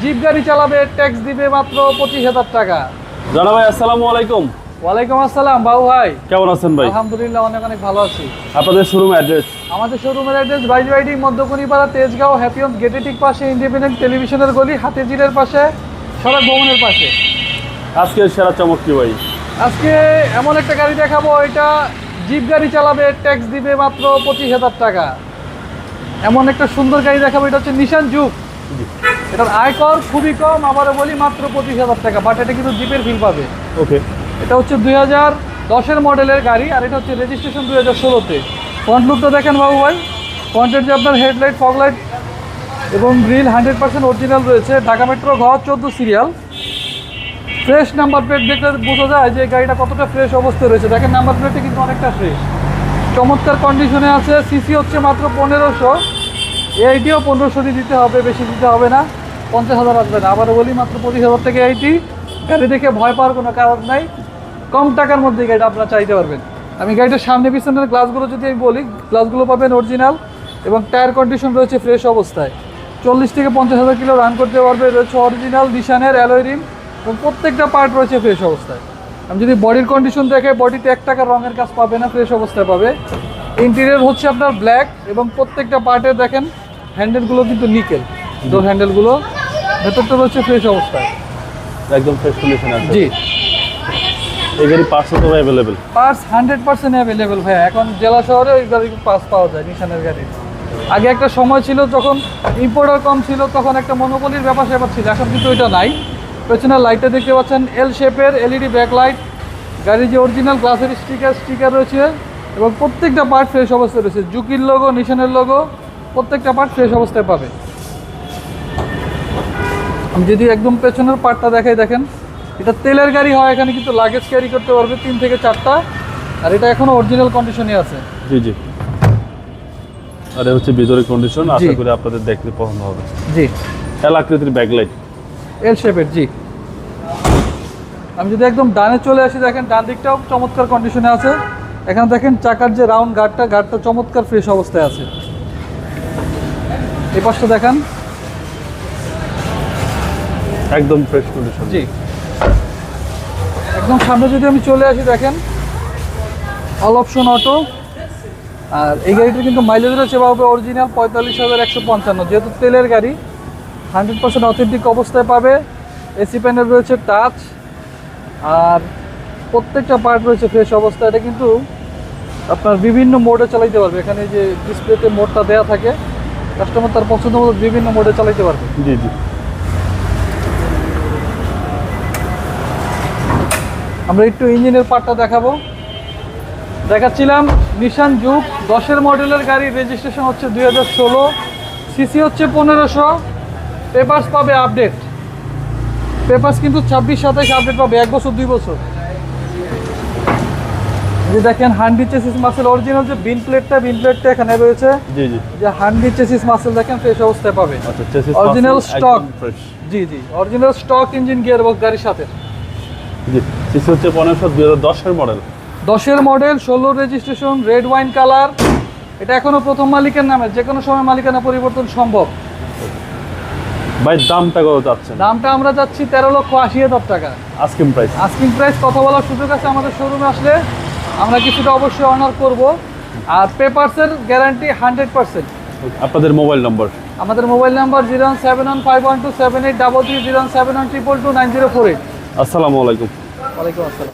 Zip গাড়ি চালাবে tax দিবে মাত্র পঁচিশ হাজার টাকা। জানা ভাই আসসালামু আলাইকুম। ওয়ালাইকুম আসসালাম বাবু ভাই। কেমন আছেন ভাই? আলহামদুলিল্লাহ অনেক অনেক ভালো আছি। আপনাদের শোরুম অ্যাড্রেস আমাদের শোরুমের অ্যাড্রেস বাইজবাইডি মধ্যকনিপাড়া তেজগাঁও হ্যাপিয়ন গেটের ঠিক পাশে ইন্ডিপেন্ডেন্ট টেলিভিশনের গলি হাতিঝিলের পাশে সড়ক ভবনের পাশে। আজকে সেরা চমক কি ভাই? আজকে এমন একটা গাড়ি দেখাবো এটা জিপ গাড়ি চালাবে ট্যাক্স দিবে মাত্র পঁচিশ হাজার টাকা। এমন একটা সুন্দর গাড়ি দেখাবো এটা হচ্ছে নিশান যুগ এটার আয়কর খুবই কম আবারও বলি মাত্র পঁচিশ হাজার টাকা বাট এটা কিন্তু জিপের ফিল পাবে। ওকে। এটা হচ্ছে দুই হাজার দশের মডেলের গাড়ি আর এটা হচ্ছে রেজিস্ট্রেশন দুই হাজার ষোলোতে। ফ্রন্ট লুকটা দেখেন বাবু ভাই ফ্রন্টের যে আপনার হেডলাইট ফগলাইট এবং গ্রিল হান্ড্রেড পার্সেন্ট অরিজিনাল রয়েছে ঢাকা মেট্রো ঘর চোদ্দ সিরিয়াল ফ্রেশ নাম্বার প্লেট দেখলে বোঝা যায় যে গাড়িটা কতটা ফ্রেশ অবস্থায় রয়েছে। দেখেন নাম্বার প্লেটটা কিন্তু অনেকটা ফ্রেশ চমৎকার কন্ডিশনে আছে সিসি হচ্ছে মাত্র পনেরোশো। এইটিও পনেরোশো দিতে হবে, বেশি দিতে হবে না। পঞ্চাশ হাজার আসবে না। আবার বলি, মাত্র পঁচিশ হাজার থেকে এইটি গাড়ি দেখে ভয় পাওয়ার কোনো কারণ নাই। কম টাকার মধ্যে গাড়িটা আপনারা চাইতে পারবেন। আমি গাড়িটার সামনে পিছনের গ্লাসগুলো যদি আমি বলি গ্লাসগুলো পাবেন অরিজিনাল এবং টায়ার কন্ডিশন রয়েছে ফ্রেশ অবস্থায়। চল্লিশ থেকে পঞ্চাশ হাজার কিলো রান করতে পারবে, রয়েছে অরিজিনাল নিশানের অ্যালয় রিম এবং প্রত্যেকটা পার্ট রয়েছে ফ্রেশ অবস্থায়। আমি যদি বডির কন্ডিশন দেখে বডিতে এক টাকা রঙের কাজ পাবে না ফ্রেশ অবস্থায় পাবে। ইন্টেরিয়র হচ্ছে আপনার ব্ল্যাক এবং প্রত্যেকটা পার্টে দেখেন হ্যান্ডেলগুলো কিন্তু নিকেল। ডোর হ্যান্ডেলগুলো ভেতরটা রয়েছে ফ্রেশ অবস্থায়। একদম ফ্রেশ কন্ডিশন আছে। জি। এই গাড়ি পার্টস তো available parts hundred percent available ভাই এখন জেলা শহরে ওই গাড়ি পাস পাওয়া যায় নিশানের গাড়ি। আগে একটা সময় ছিল যখন ইম্পোর্টার কম ছিল তখন একটা মনোপলির ব্যাপার স্যাপার ছিল। এখন কিন্তু ওইটা নাই। পেছনের লাইটটা দেখতে পাচ্ছেন এল শেপের এলইডি ব্যাকলাইট গাড়ির যে অরিজিনাল গ্লাসের স্টিকার স্টিকার রয়েছে। এবং প্রত্যেকটা পার্ট ফ্রেশ অবস্থায় রয়েছে। জুকির লোগো নিশানের লোগো প্রত্যেকটা পার্ট ফ্রেশ অবস্থায় পাবে। আমি যদি একদম পেছনের পার্টটা দেখাই দেখেন এটা তেলের গাড়ি হয় এখানে কিন্তু লাগেজ ক্যারি করতে পারবে তিন থেকে চারটা। আর এটা এখনও অরিজিনাল কন্ডিশনে আছে। জি জি। আর হচ্ছে ভিতরের কন্ডিশন আশা করি আপনাদের দেখতে পছন্দ হবে। জি। এল আকৃতির ব্যাকলাইট এল শেপের জি। আমি যদি একদম ডানে চলে আসি দেখেন ডান দিকটাও চমৎকার কন্ডিশনে আছে। এখানে দেখেন চাকার যে রাউন্ড গার্ডটা গার্ডটা চমৎকার ফ্রেশ অবস্থায় আছে। এই পাশটা দেখেন। একদম ফ্রেশ কন্ডিশন জি। একদম সামনে যদি আমি চলে আসি দেখেন অল অপশন অটো আর এই গাড়িটার কিন্তু মাইলেজ রয়েছে পাবে অরিজিনাল পঁয়তাল্লিশ হাজার একশো পঞ্চান্ন। যেহেতু তেলের গাড়ি হান্ড্রেড পার্সেন্ট অথেন্টিক অবস্থায় পাবে। এসি প্যানেল রয়েছে টাচ আর প্রত্যেকটা পার্ট রয়েছে ফ্রেশ অবস্থায়। এটা কিন্তু আপনার বিভিন্ন মোডে চালাইতে পারবে। এখানে যে ডিসপ্লেতে মোডটা দেওয়া থাকে। কাস্টমার তার পছন্দ মতো বিভিন্ন মোডে চালাইতে পারবে। জি জি। আমরা একটু ইঞ্জিনের পার্টটা দেখাবো। দেখাচ্ছিলাম নিশান যুগ দশের মডেলের গাড়ি। রেজিস্ট্রেশন হচ্ছে দুই হাজার ষোলো। সিসি হচ্ছে পনেরোশো। পেপার্স পাবে আপডেট পেপার্স কিন্তু ছাব্বিশ সাতাইশ আপডেট পাবে এক বছর দুই বছর। যে দেখেন হান্ডি চেসিস মাসেল অরিজিনাল যে বিন প্লেটটা বিন প্লেটটা এখানে রয়েছে জি জি। যে হান্ডি চেসিস মাসেল দেখেন ফ্রেশ অবস্থায় পাবে আচ্ছা চেসিস stock। ফ্রেশ জি জি original stock engine gear box গাড়ির সাথে। জি সিসি হচ্ছে পনেরোশো দুই হাজার দশের মডেল দশের মডেল ষোলো রেজিস্ট্রেশন রেড ওয়াইন কালার এটা এখনও প্রথম মালিকের নামে যে কোনো সময় মালিকানা পরিবর্তন সম্ভব। ভাই দামটা কত চাচ্ছেন? দামটা আমরা যাচ্ছি তেরো লক্ষ আশি হাজার টাকা। আস্কিং প্রাইস আস্কিং প্রাইস কথা বলার সুযোগ আছে আমাদের শোরুমে আসলে। আমরা কিছুটা অবশ্যই অনার করব। আর পেপারসের গ্যারান্টি হান্ড্রেড পার্সেন্ট আপনাদের মোবাইল নম্বর আমাদের mobile number zero one seven one five one two seven eight double three zero one seven one triple two nine zero four eight আসসালামু আলাইকুম। ওয়ালাইকুম আসসালাম।